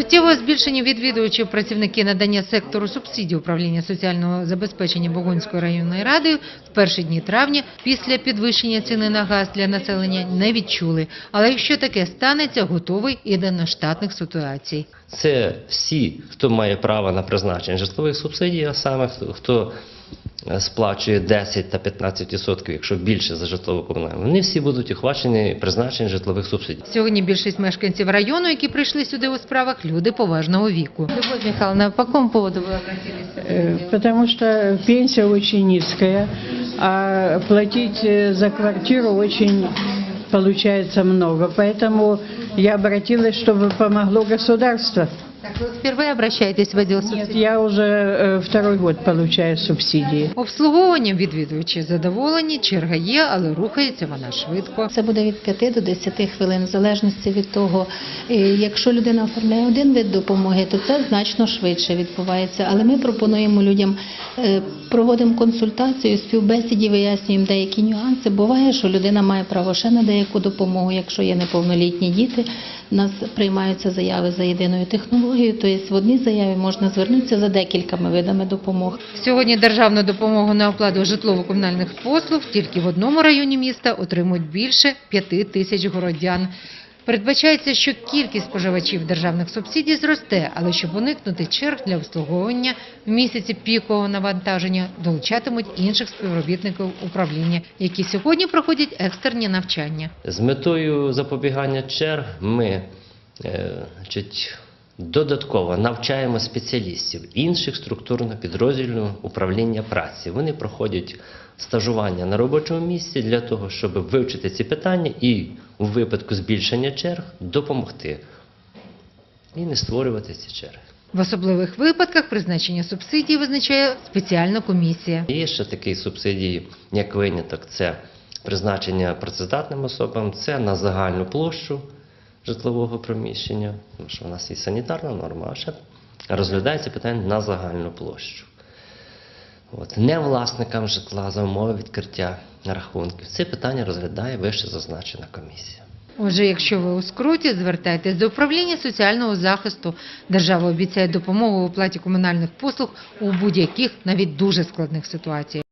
Суттєвого збільшення відвідувачів працівники надання сектору субсидій управління соціального забезпечення Богунської районної ради в перші дні травня після підвищення ціни на газ для населення не відчули. Але якщо таке станеться, готовий і до нештатних ситуацій. Це всі, хто має право на призначення житлових субсидій, а саме хто- сплачує 10 та 15 відсотків, якщо більше за житлово комунальне, вони всі будуть охвачені призначенням житлових субсидій. Сьогодні більшість мешканців району, які прийшли сюди у справах, люди поважного віку. Любов Михайловна, по якому поводу ви обратились? Э, Потому что пенсия очень низкая, а платить э, за квартиру очень получается много. Поэтому я обратилась, чтобы помогло государство. Так, ви впервые обращаєтесь в відділ Нет, я уже э, второй год получаю субсидии. Обслуговуванням відвідувачі задоволені, черга є, але рухається вона швидко. Це буде від 5 до 10 хвилин, в залежності від того, е, якщо людина оформляє один вид допомоги, то це значно швидше відбувається. Але ми пропонуємо людям, е, проводимо консультацію, співбесіді, вияснюємо деякі нюанси. Буває, що людина має право ще на деяку допомогу, якщо є неповнолітні діти. У нас приймаються заяви за єдиною технологією, тобто в одній заяві можна звернутися за декількома видами допомог. Сьогодні державну допомогу на оплату житлово-комунальних послуг тільки в одному районі міста отримують більше п'яти тисяч городян. Передбачається, що кількість споживачів державних субсидій зросте, але щоб уникнути черг для обслуговування в місяці пікового навантаження, долучатимуть інших співробітників управління, які сьогодні проходять екстерні навчання. З метою запобігання черг ми е, значить, додатково навчаємо спеціалістів інших структурних підрозділів управління праці. Вони проходять стажування на робочому місці для того, щоб вивчити ці питання і у випадку збільшення черг допомогти і не створювати ці черги. В особливих випадках призначення субсидій визначає спеціальна комісія. Є ще такі субсидії, як виняток, це призначення працездатним особам, це на загальну площу житлового приміщення, тому що в нас є санітарна норма, а ще розглядається питання на загальну площу. От. Не власникам житла за умови відкриття рахунків. Це питання розглядає вище зазначена комісія. Отже, якщо ви у скруті, звертайтесь до управління соціального захисту. Держава обіцяє допомогу в оплаті комунальних послуг у будь-яких, навіть дуже складних ситуаціях.